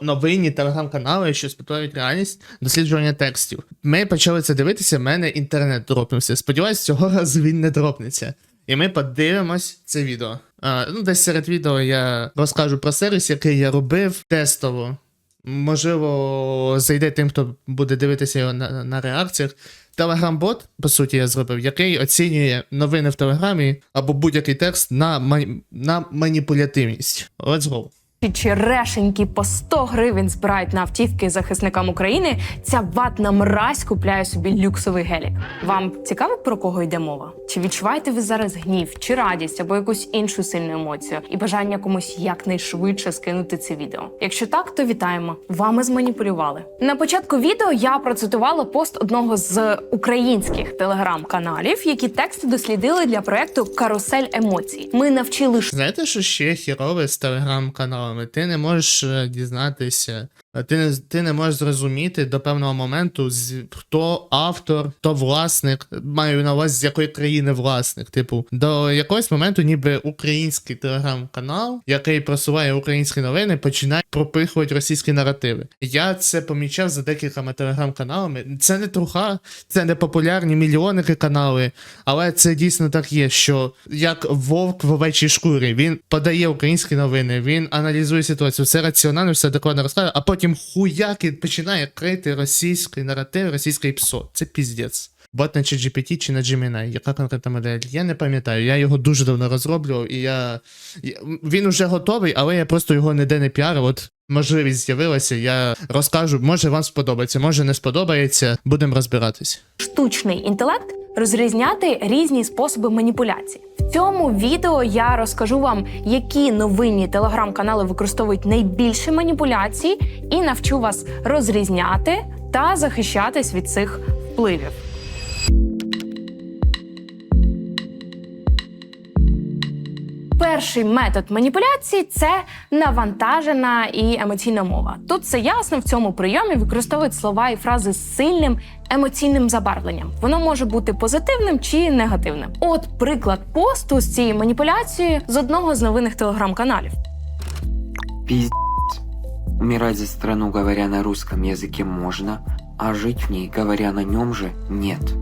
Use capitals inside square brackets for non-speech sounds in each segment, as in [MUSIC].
новинні телеграм-канали, що спотворюють реальність досліджування текстів. Ми почали це дивитися, в мене інтернет дропнувся. Сподіваюсь, цього разу він не дропнеться. І ми подивимось це відео. А, ну, десь серед відео я розкажу про сервіс, який я робив тестово. Можливо, зайде тим, хто буде дивитися його на, на реакціях. Телеграм-бот, по суті, я зробив, який оцінює новини в Телеграмі або будь-який текст на, на маніпулятивність. Let's go. Чи решеньки по 100 гривень збирають на автівки захисникам України, ця ватна мразь купляє собі люксовий гелік. Вам цікаво про кого йде мова? Чи відчуваєте ви зараз гнів, чи радість або якусь іншу сильну емоцію і бажання комусь якнайшвидше скинути це відео? Якщо так, то вітаємо. Вами зманіпулювали. На початку відео я процитувала пост одного з українських телеграм-каналів, які тексти дослідили для проекту Карусель емоцій. Ми навчили Знаєте, що ще хірове з телеграм-каналами? Ти не можеш е, дізнатися, ти не, ти не можеш зрозуміти до певного моменту, з, хто автор, хто власник, маю на увазі, з якої країни власник. Типу, до якогось моменту, ніби український телеграм-канал, який просуває українські новини, починає пропихувати російські наративи. Я це помічав за декількома телеграм-каналами. Це не труха, це не популярні мільйонники канали, але це дійсно так є, що як вовк в овечій шкурі, він подає українські новини, він аналізує ситуацію, все раціонально, все адекватно розказує, а потім хуяки починає крити російський наратив, російське ПСО. Це піздець. Бот на ChatGPT чи на Gemini, яка конкретна модель? Я не пам'ятаю. Я його дуже давно розроблював, і я- Він уже готовий, але я просто його ніде не піарив. От можливість з'явилася, я розкажу, може вам сподобається, може не сподобається. Будемо розбиратись. штучний інтелект розрізняти різні способи маніпуляції. Цьому відео я розкажу вам, які новинні телеграм-канали використовують найбільше маніпуляцій, і навчу вас розрізняти та захищатись від цих впливів. Перший метод маніпуляції це навантажена і емоційна мова. Тут все ясно в цьому прийомі використовують слова і фрази з сильним емоційним забарвленням. Воно може бути позитивним чи негативним. От приклад посту з цієї маніпуляції з одного з новинних телеграм-каналів. Пиздец. Умирать за страну, говоря на русском языке, можно, а жить в ней, говоря на нем же, нет.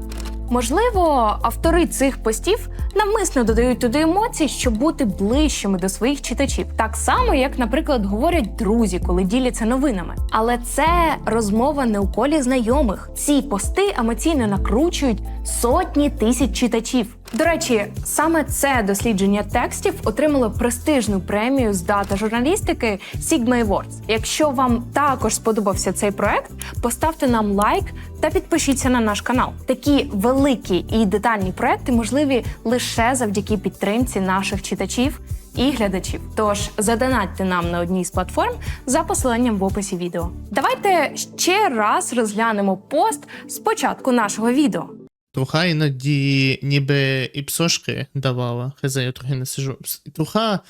Можливо, автори цих постів навмисно додають туди емоцій, щоб бути ближчими до своїх читачів, так само, як, наприклад, говорять друзі, коли діляться новинами. Але це розмова не у колі знайомих. Ці пости емоційно накручують сотні тисяч читачів. До речі, саме це дослідження текстів отримало престижну премію з дата журналістики Sigma Awards. Якщо вам також сподобався цей проект, поставте нам лайк та підпишіться на наш канал. Такі великі і детальні проекти можливі лише завдяки підтримці наших читачів і глядачів. Тож задонатьте нам на одній з платформ за посиланням в описі відео. Давайте ще раз розглянемо пост з початку нашого відео. Труха іноді ніби і псошки давала. Хз, я трохи не сижу. Труха.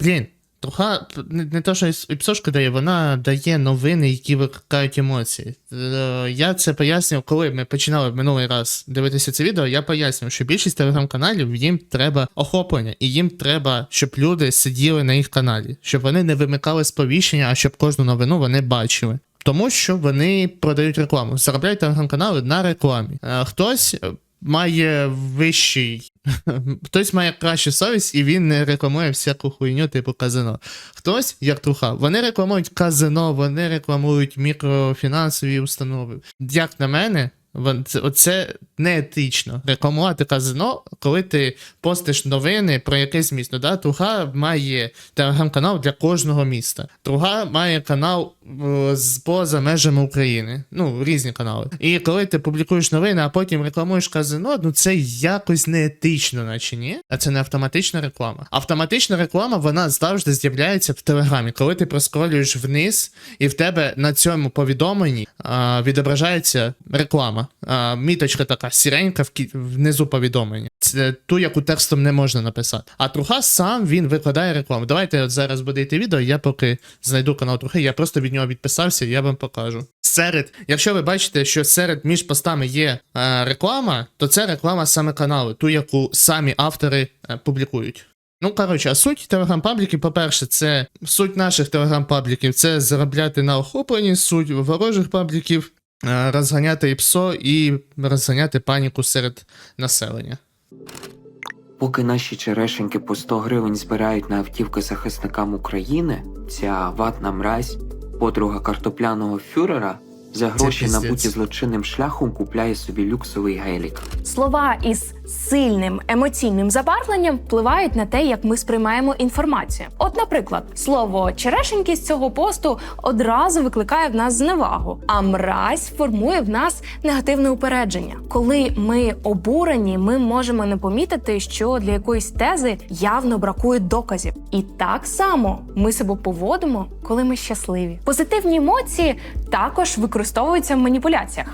Блін, труха не, не то, що і псошки дає, вона дає новини, які викликають емоції. Е, Я це пояснював, коли ми починали минулий раз дивитися це відео, я пояснював, що більшість телеграм-каналів їм треба охоплення, і їм треба, щоб люди сиділи на їх каналі, щоб вони не вимикали сповіщення, а щоб кожну новину вони бачили. Тому що вони продають рекламу, заробляють телеграм-канали на рекламі. Е, Хтось має вищий, [LAUGHS] хтось має кращу совість, і він не рекламує всяку хуйню, типу казино. Хтось, як труха, вони рекламують казино, вони рекламують мікрофінансові установи. Як на мене, це, оце неетично рекламувати казино, коли ти постиш новини про якесь місто. Да? Труха має телеграм-канал для кожного міста. Труга має канал з поза межами України. Ну, різні канали. І коли ти публікуєш новини, а потім рекламуєш казино, ну це якось неетично, наче ні. А це не автоматична реклама. Автоматична реклама вона завжди з'являється в телеграмі, коли ти проскролюєш вниз, і в тебе на цьому повідомленні а, відображається реклама. А, міточка така сіренька в кі- внизу повідомлення. Це ту, яку текстом не можна написати. А Труха сам він викладає рекламу. Давайте от зараз буде йти відео. Я поки знайду канал Трухи, я просто від нього відписався, я вам покажу. Серед, якщо ви бачите, що серед між постами є е, реклама, то це реклама саме каналу, ту, яку самі автори е, публікують. Ну, коротше, а суть телеграм-пабліків, по-перше, це суть наших телеграм-пабліків це заробляти на охопленні, суть ворожих пабліків е, розганяти ІПСО і розганяти паніку серед населення. Поки наші черешеньки по 100 гривень збирають на автівки захисникам України, ця ватна мразь, подруга картопляного фюрера, за гроші набуті злочинним шляхом купляє собі люксовий гелік. Слова із сильним емоційним забарвленням впливають на те, як ми сприймаємо інформацію. От, наприклад, слово черешеньки з цього посту одразу викликає в нас зневагу, а мразь формує в нас негативне упередження. Коли ми обурені, ми можемо не помітити, що для якоїсь тези явно бракує доказів. І так само ми себе поводимо, коли ми щасливі. Позитивні емоції також використовуються в маніпуляціях.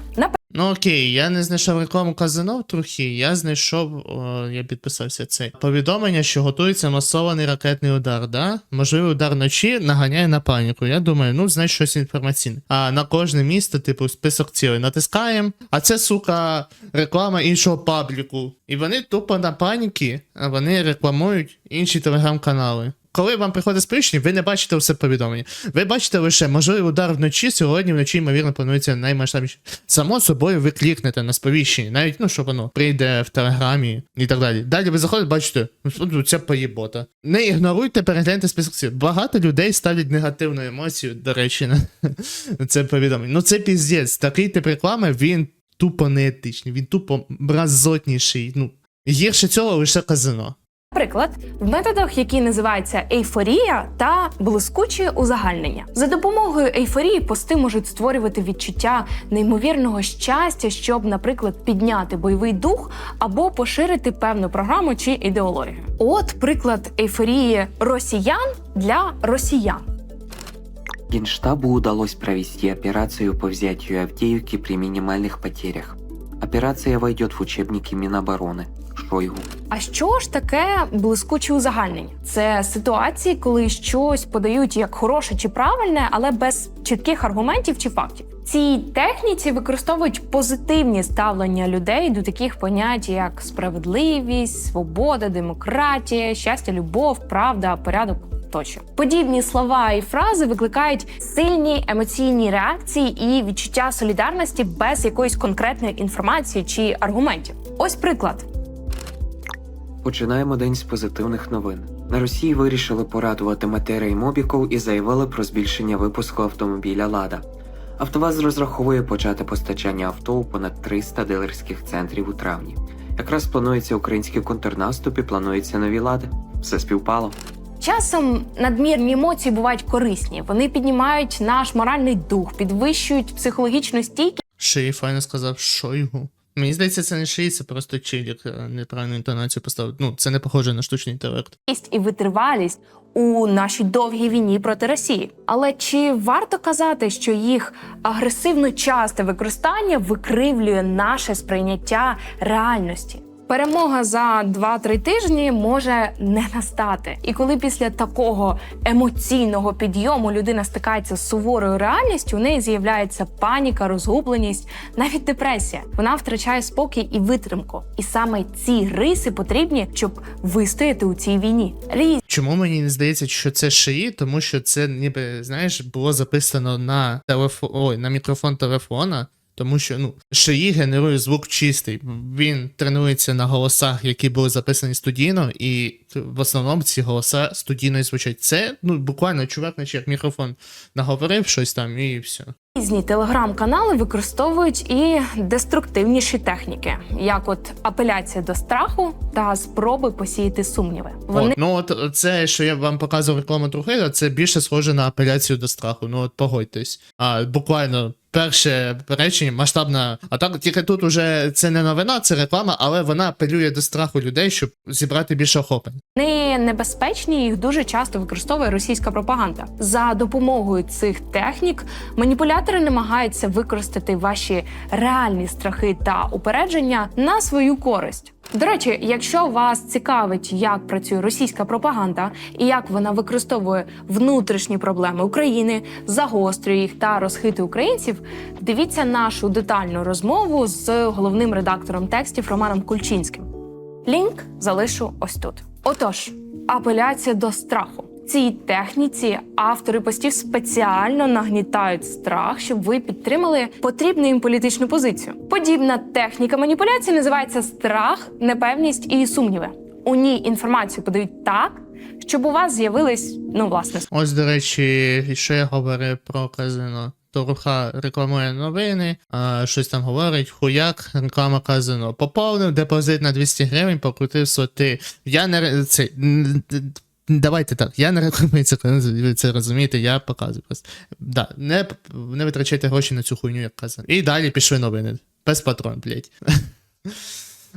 Ну окей, я не знайшов рекламу казино в трухі, я знайшов, о, я підписався цей повідомлення, що готується масований ракетний удар, да? Можливий удар вночі наганяє на паніку. Я думаю, ну знаєш щось інформаційне. А на кожне місто, типу, список цілей натискаємо, а це, сука, реклама іншого пабліку. І вони тупо на паніки, а вони рекламують інші телеграм-канали. Коли вам приходить сповіщення, ви не бачите все повідомлення. Ви бачите лише можливий удар вночі. Сьогодні вночі, ймовірно, планується наймасштабніше. Само собою ви клікнете на сповіщення, навіть ну, щоб воно прийде в телеграмі і так далі. Далі ви заходите, бачите, «Ну, це поїбота. Не ігноруйте, перегляньте список. Багато людей ставлять негативну емоцію, до речі, на це повідомлення. Ну це піздець. Такий тип реклами, він тупо неетичний, він тупо мразотніший. Ну, гірше цього лише казино. Наприклад, в методах, які називаються ейфорія та блискуче узагальнення, за допомогою ейфорії пости можуть створювати відчуття неймовірного щастя, щоб, наприклад, підняти бойовий дух або поширити певну програму чи ідеологію. От приклад ейфорії росіян для росіян. Генштабу удалось провести операцию по взятию Авдеевки при минимальных потерях. Операция войдет в учебники Минобороны. Шойгу. А що ж таке блискуче узагальнення? Це ситуації, коли щось подають як хороше чи правильне, але без чітких аргументів чи фактів. Цій техніці використовують позитивні ставлення людей до таких понять, як справедливість, свобода, демократія, щастя, любов, правда, порядок. Тощо подібні слова і фрази викликають сильні емоційні реакції і відчуття солідарності без якоїсь конкретної інформації чи аргументів. Ось приклад. Починаємо день з позитивних новин. На Росії вирішили порадувати Матера і Мобіков і заявили про збільшення випуску автомобіля Лада. Автоваз розраховує почати постачання авто у понад 300 дилерських центрів у травні. Якраз планується український контрнаступ і планується нові лади. Все співпало. Часом надмірні емоції бувають корисні. Вони піднімають наш моральний дух, підвищують психологічну стійкість Шиї файно сказав Шойгу. Мені здається, це не шиї, це просто чилік е, неправильну інтонацію поставив. Ну, це не похоже на штучний інтелект. і витривалість у нашій довгій війні проти Росії. Але чи варто казати, що їх агресивно часте використання викривлює наше сприйняття реальності? Перемога за 2-3 тижні може не настати. І коли після такого емоційного підйому людина стикається з суворою реальністю, у неї з'являється паніка, розгубленість, навіть депресія. Вона втрачає спокій і витримку. І саме ці риси потрібні, щоб вистояти у цій війні. Різні Чому мені не здається, що це шиї? Тому що це ніби, знаєш, було записано на телефон, ой, на мікрофон телефона. Тому що ну шиї генерує звук чистий. Він тренується на голосах, які були записані студійно, і в основному ці голоса студійно звучать. Це ну буквально чувак, наче як мікрофон наговорив щось там, і все. Різні телеграм-канали використовують і деструктивніші техніки, як от апеляція до страху та спроби посіяти сумніви. Вони От, ну от це, що я вам показував рекламу Трухеля, це більше схоже на апеляцію до страху. Ну от погодьтесь. А буквально перше речення масштабна. А так тільки тут уже це не новина, це реклама, але вона апелює до страху людей, щоб зібрати більше охоплень. небезпечні, їх дуже часто використовує російська пропаганда. За допомогою цих технік маніпулятори намагаються використати ваші реальні страхи та упередження на свою користь. До речі, якщо вас цікавить, як працює російська пропаганда і як вона використовує внутрішні проблеми України, загострює їх та розхитує українців, дивіться нашу детальну розмову з головним редактором текстів Романом Кульчинським. Лінк залишу ось тут. Отож, апеляція до страху. Цій техніці автори постів спеціально нагнітають страх, щоб ви підтримали потрібну їм політичну позицію. Подібна техніка маніпуляції називається страх, непевність і сумніви. У ній інформацію подають так, щоб у вас з'явились ну власне Ось, до речі, що я говорив про казино. Торуха рекламує новини, а, щось там говорить, хуяк, реклама казино. Поповнив депозит на 200 гривень, покрутив соти. Я не це. Давайте так, я не рекламую це, це розумієте, я показую просто. Да, не, не витрачайте гроші на цю хуйню, як казано. І далі пішли новини. Без патрон, блять. [LAUGHS]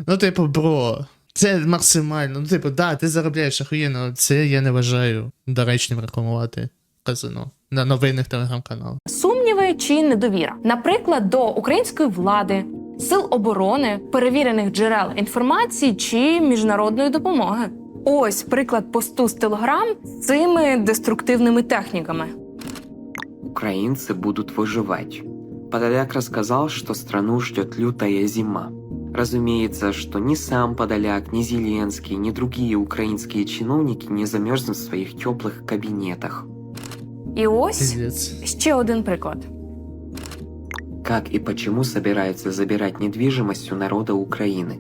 Ну, типу, бро, це максимально. Ну, типу, да, ти заробляєш охуєнно, це я не вважаю доречним рекламувати казино на новинних телеграм-каналах. сумніви чи недовіра, наприклад, до української влади, сил оборони, перевірених джерел інформації чи міжнародної допомоги. Ось приклад посту з Телеграм з цими деструктивними техніками. Украинцы будут выживать. Подоляк рассказал, что страну ждет лютая зима. Разумеется, что ни сам Подоляк, ни Зеленский, ни другие украинские чиновники не замерзнут в своих теплых кабинетах. І ось Піздець. ще один приклад. Как и почему собираются забирать недвижимость у народа Украины?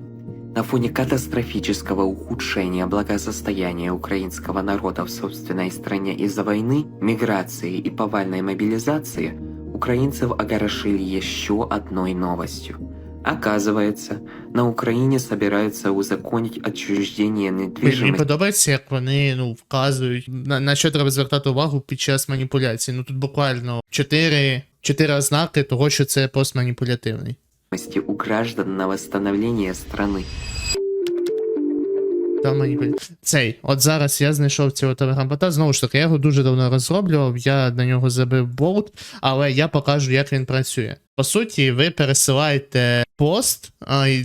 На фоне катастрофического ухудшения благосостояния украинского народа в собственной стране из-за войны, миграции и повальной мобилизации, украинцев огорошили еще одной новостью. Оказывается, на Украине собираются узаконить отчуждение Мені недвижимости подобається, як вони ну, вказують, на, на що треба звертати увагу під час маніпуляції. Ну тут буквально чотири, чотири ознаки того, що це постманіпулятивний. У граждан на восстановление страны. Маніпуля... Цей, от зараз я знайшов цього телеграм-бота. Знову ж таки, я його дуже давно розроблював, я на нього забив болт, але я покажу, як він працює. По суті, ви пересилаєте пост,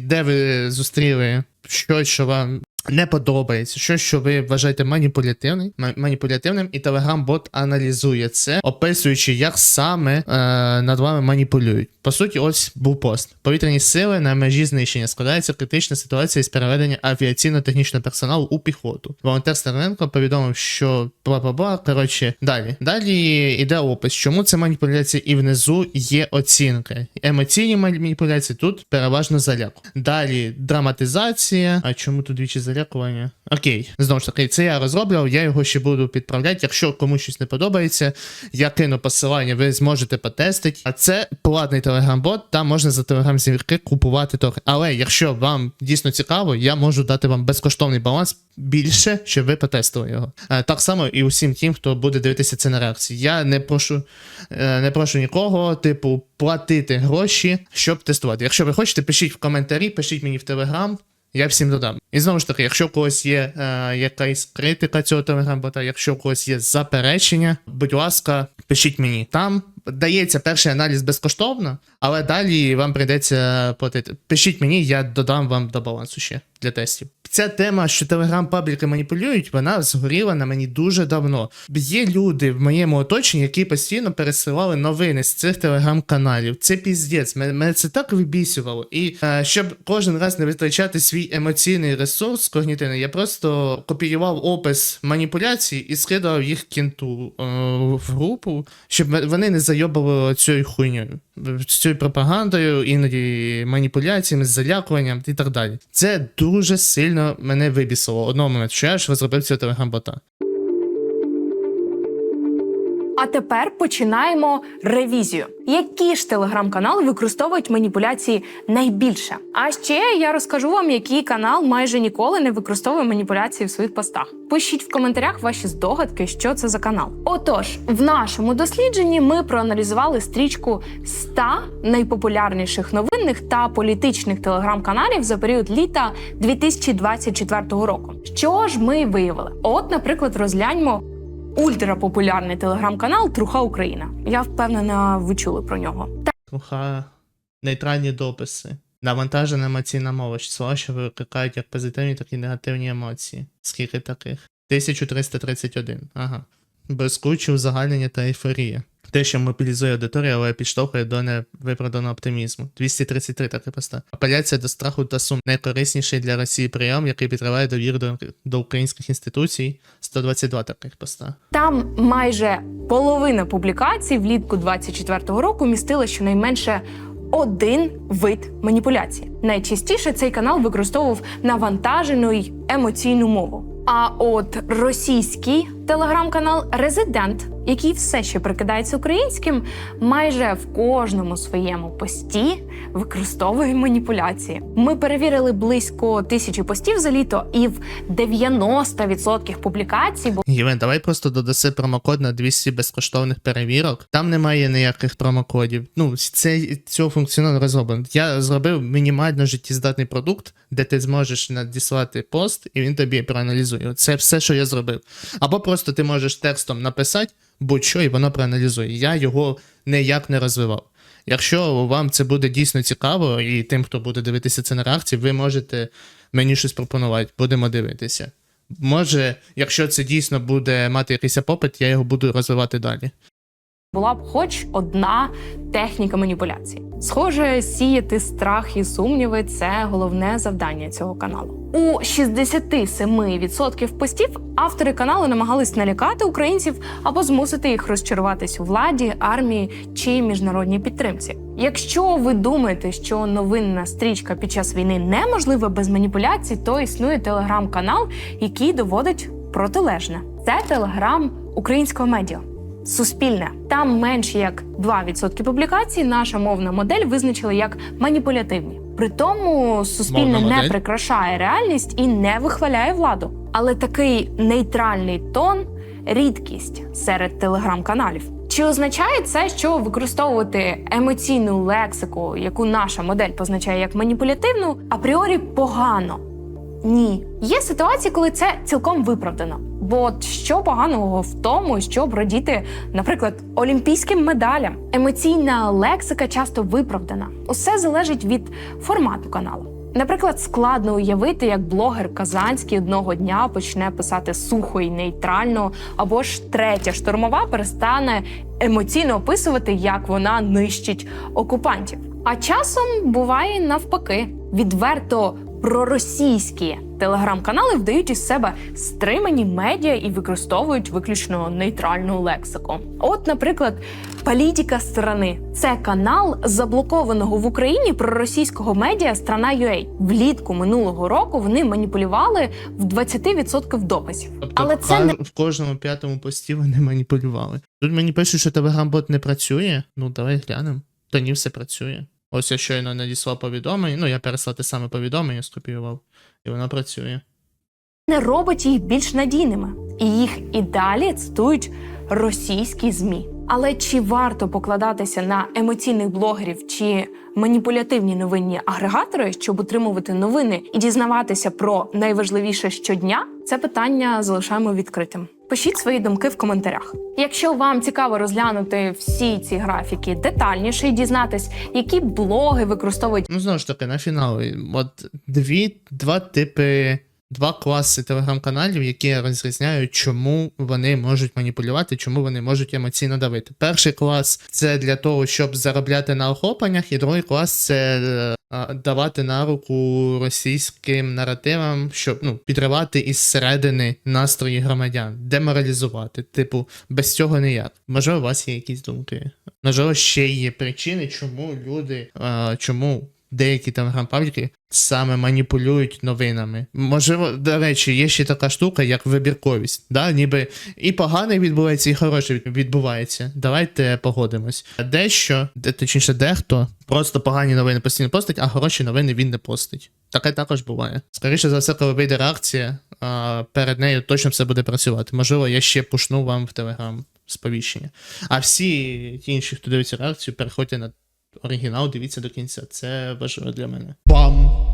де ви зустріли щось, що вам не подобається, щось, що ви вважаєте маніпулятивним, ма- маніпулятивним, і телеграм-бот аналізує це, описуючи, як саме е, над вами маніпулюють. По суті, ось був пост. Повітряні сили на межі знищення складається критична ситуація із переведення авіаційно-технічного персоналу у піхоту. Волонтер Стерненко повідомив, що бла-бла-бла. Коротше, далі. Далі йде опис, чому це маніпуляція, і внизу є оцінки. Емоційні маніпуляції тут переважно заляку. Далі драматизація. А чому тут двічі залякування? Окей, знову ж таки, це я розроблював, я його ще буду підправляти. Якщо комусь щось не подобається, я кину посилання, ви зможете потестити. А це платний телеграм-бот, там можна за телеграм-зірки купувати трохи. Але якщо вам дійсно цікаво, я можу дати вам безкоштовний баланс більше, щоб ви потестили його. Е, Так само і усім тим, хто буде дивитися це на реакції. Я не прошу, е, не прошу нікого, типу, платити гроші, щоб тестувати. Якщо ви хочете, пишіть в коментарі, пишіть мені в телеграм. Я всім додам. І знову ж таки, якщо у когось є е, якась критика цього телеграм-бота, якщо у когось є заперечення, будь ласка, пишіть мені. Там дається перший аналіз безкоштовно, але далі вам прийдеться платити. Пишіть мені, я додам вам до балансу ще для тестів. Ця тема, що телеграм-пабліки маніпулюють, вона згоріла на мені дуже давно. Є люди в моєму оточенні, які постійно пересилали новини з цих телеграм-каналів. Це піздець. Мене, це так вибісювало. І е, щоб кожен раз не витрачати свій емоційний ресурс когнітивний, я просто копіював опис маніпуляцій і скидав їх кінту е, в групу, щоб вони не зайобали цією хуйньою. Цією пропагандою, іноді маніпуляціями, залякуванням і так далі. Це дуже сильно мене вибісило одного моменту, що я ж розробив цього телеграм-бота. А тепер починаємо ревізію. Які ж телеграм-канали використовують маніпуляції найбільше? А ще я розкажу вам, який канал майже ніколи не використовує маніпуляції в своїх постах. Пишіть в коментарях ваші здогадки, що це за канал. Отож, в нашому дослідженні ми проаналізували стрічку 100 найпопулярніших новинних та політичних телеграм-каналів за період літа 2024 року. Що ж ми виявили? От, наприклад, розгляньмо ультрапопулярний телеграм-канал Труха Україна. Я впевнена, ви чули про нього. Труха нейтральні дописи. Навантажена емоційна мова, слова, що викликають як позитивні, так і негативні емоції. Скільки таких? 1331. Ага. Безкучі узагальнення та ейфорія. Те, що мобілізує аудиторію, але підштовхує до невиправданого оптимізму. 233 так і поста. Апеляція до страху та сум найкорисніший для Росії прийом, який підриває довіру до, до українських інституцій. 122 таких поста. Там майже половина публікацій влітку 24-го року містила щонайменше один вид маніпуляції. Найчастіше цей канал використовував навантажену й емоційну мову. А от російський телеграм-канал Резидент, який все ще прикидається українським, майже в кожному своєму пості використовує маніпуляції. Ми перевірили близько тисячі постів за літо, і в 90% публікацій Євен, давай просто додаси промокод на 200 безкоштовних перевірок. Там немає ніяких промокодів. Ну, це цього функціоналу розроблено. Я зробив мінімально життєздатний продукт, де ти зможеш надіслати пост, і він тобі проаналізує. Це все, що я зробив. Або просто ти можеш текстом написати будь-що, і воно проаналізує. Я його ніяк не розвивав. Якщо вам це буде дійсно цікаво, і тим, хто буде дивитися це на реакції, ви можете мені щось пропонувати, будемо дивитися. Може, якщо це дійсно буде мати якийсь попит, я його буду розвивати далі. Була б хоч одна техніка маніпуляції. Схоже, сіяти страх і сумніви це головне завдання цього каналу. У 67% постів автори каналу намагались налякати українців або змусити їх розчаруватись у владі, армії чи міжнародній підтримці. Якщо ви думаєте, що новинна стрічка під час війни неможлива без маніпуляцій, то існує телеграм-канал, який доводить протилежне. Це телеграм українського медіа. Суспільне там менше як 2% публікацій. Наша мовна модель визначила як маніпулятивні. При тому суспільне не прикрашає реальність і не вихваляє владу. Але такий нейтральний тон рідкість серед телеграм-каналів. Чи означає це, що використовувати емоційну лексику, яку наша модель позначає як маніпулятивну, апріорі погано? Ні, є ситуації, коли це цілком виправдано. Бо що поганого в тому, щоб радіти, наприклад, олімпійським медалям? Емоційна лексика часто виправдана. Усе залежить від формату каналу. Наприклад, складно уявити, як блогер Казанський одного дня почне писати сухо і нейтрально, або ж третя штурмова перестане емоційно описувати, як вона нищить окупантів. А часом буває навпаки, відверто проросійські телеграм-канали вдають із себе стримані медіа і використовують виключно нейтральну лексику. От, наприклад, Політика сторони це канал заблокованого в Україні проросійського медіа Страна.ua. Влітку минулого року вони маніпулювали в 20% дописів. Тобто Але це не в кожному п'ятому пості вони маніпулювали. Тут мені пишуть, що телеграм-бот не працює. Ну, давай глянемо. То ні, все працює. Ось я щойно надіслав повідомлення. Ну, я переслав те саме повідомлення, скопіював, і вона працює. не робить їх більш надійними, і їх і далі цитують російські змі. Але чи варто покладатися на емоційних блогерів чи маніпулятивні новинні агрегатори, щоб отримувати новини і дізнаватися про найважливіше щодня? Це питання залишаємо відкритим. Пишіть свої думки в коментарях. Якщо вам цікаво розглянути всі ці графіки детальніше і дізнатись, які блоги використовують Ну, знову ж таки, на фінал. От дві, два типи, два класи телеграм-каналів, які розрізняють, чому вони можуть маніпулювати, чому вони можуть емоційно давити. Перший клас це для того, щоб заробляти на охопленнях, і другий клас це е, давати на руку російським наративам, щоб ну, підривати із середини настрої громадян, деморалізувати. Типу, без цього ніяк. Можливо, у вас є якісь думки. Можливо, ще є причини, чому люди, чому деякі телеграм-пабліки саме маніпулюють новинами. Можливо, до речі, є ще така штука, як вибірковість. Да? Ніби і поганий відбувається, і хороший відбувається. Давайте погодимось. Дещо, точніше, дехто просто погані новини постійно постить, а хороші новини він не постить. Таке також буває. Скоріше за все, коли вийде реакція, перед нею точно все буде працювати. Можливо, я ще пушну вам в телеграм сповіщення. А всі ті інші, хто дивиться реакцію, переходьте на оригінал, дивіться до кінця. Це важливо для мене. Бам!